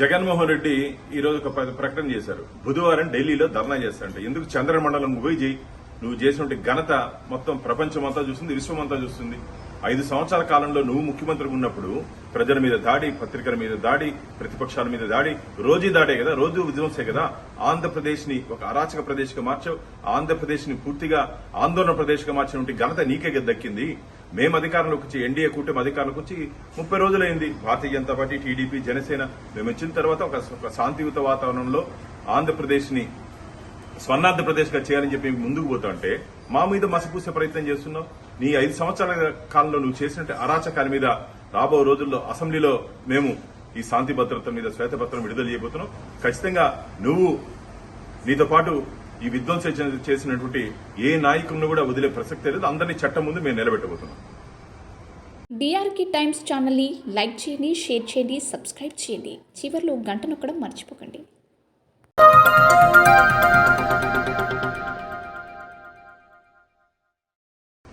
జగన్మోహన్ రెడ్డి ఈ రోజు ఒక ప్రకటన చేశారు. బుధవారం ఢిల్లీలో ధర్నా చేస్తారంట. ఎందుకు చంద్రమండలం పోయి నువ్వు చేసినటువంటి ఘనత మొత్తం ప్రపంచం అంతా చూస్తుంది విశ్వం అంతా చూస్తుంది. ఐదు సంవత్సరాల కాలంలో నువ్వు ముఖ్యమంత్రిగా ఉన్నప్పుడు ప్రజల మీద దాడి పత్రికల మీద దాడి ప్రతిపక్షాల మీద దాడి రోజీ దాడే కదా రోజు విధ్వంసే కదా? ఆంధ్రప్రదేశ్ని ఒక అరాచక ప్రదేశ్గా మార్చావు ఆంధ్రప్రదేశ్ని పూర్తిగా ఆందోళన ప్రదేశ్గా మార్చినటువంటి ఘనత నీకే దక్కింది. మేము అధికారంలోకి వచ్చి ఎన్డీఏ కూటమి అధికారంలోకి వచ్చి ముప్పై రోజులైంది. భారతీయ జనతా పార్టీ టీడీపీ జనసేన మేము వచ్చిన తర్వాత ఒక ఒక శాంతియుత వాతావరణంలో ఆంధ్రప్రదేశ్ని స్వర్ణాంధ్రప్రదేశ్గా చేయాలని చెప్పి ముందుకు పోతా అంటే మా మీద మసిపూసే ప్రయత్నం చేస్తున్నావు. నీ ఐదు సంవత్సరాల కాలంలో నువ్వు చేసినట్టు అరాచకాల మీద రాబో రోజుల్లో అసెంబ్లీలో మేము ఈ శాంతి భద్రత మీద శ్వేతపత్రం విడుదల చేయబోతున్నాం. ఖచ్చితంగా నువ్వు నీతో పాటు ఈ విధ్వంసం చేసినటువంటి ఏ నాయకులను కూడా వదిలే ప్రసక్తే లేదు. అందరినీ చట్టం ముందు మేము నిలబెట్టబోతున్నాం. డిఆర్కి టైమ్స్ ఛానల్ని లైక్ చేయండి షేర్ చేయండి సబ్స్క్రైబ్ చేయండి. చివరిలో గంట నొక్కడం మర్చిపోకండి.